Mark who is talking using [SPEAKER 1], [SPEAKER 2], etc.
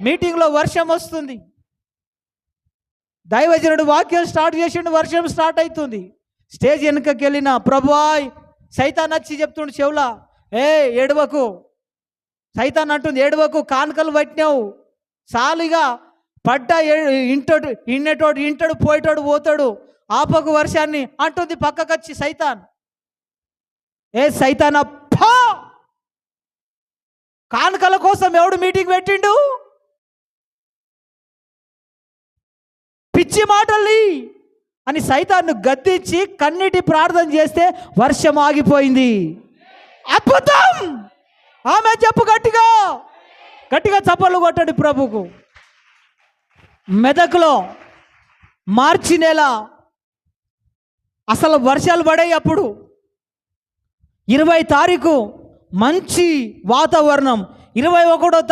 [SPEAKER 1] మీటింగ్లో వర్షం వస్తుంది. దైవజనుడు వాక్యం స్టార్ట్ చేసిండు వర్షం స్టార్ట్ అవుతుంది స్టేజ్ వెనుకకి వెళ్ళిన ప్రభువాయ్ సైతాన్ వచ్చి చెప్తుండు చెవులా ఏ ఏడవకు. సైతాన్ అంటుంది ఏడవకు కానుకలు పట్టినావు. సాలిగా పడ్డ ఇంటోడు ఇన్నటోడు ఇంటడు పోయేటోడు పోతాడు. ఆపకు వర్షాన్ని అంటుంది పక్కకొచ్చి సైతాన్. ఏ సైతాన్ అప్ప కానుకల కోసం ఎవడు మీటింగ్ పెట్టిండు? పిచ్చి మాటల్ని అని సైతాన్ని గద్దించి కన్నీటి ప్రార్థన చేస్తే వర్షం ఆగిపోయింది. అద్భుతం! ఆమె చెప్పు గట్టిగా. గట్టిగా చప్పలు కొట్టండి ప్రభుకు మెదకులో మార్చి నెల అసలు వర్షాలు పడే అప్పుడు. ఇరవై తారీఖు మంచి వాతావరణం. ఇరవై ఒకటో తారీఖు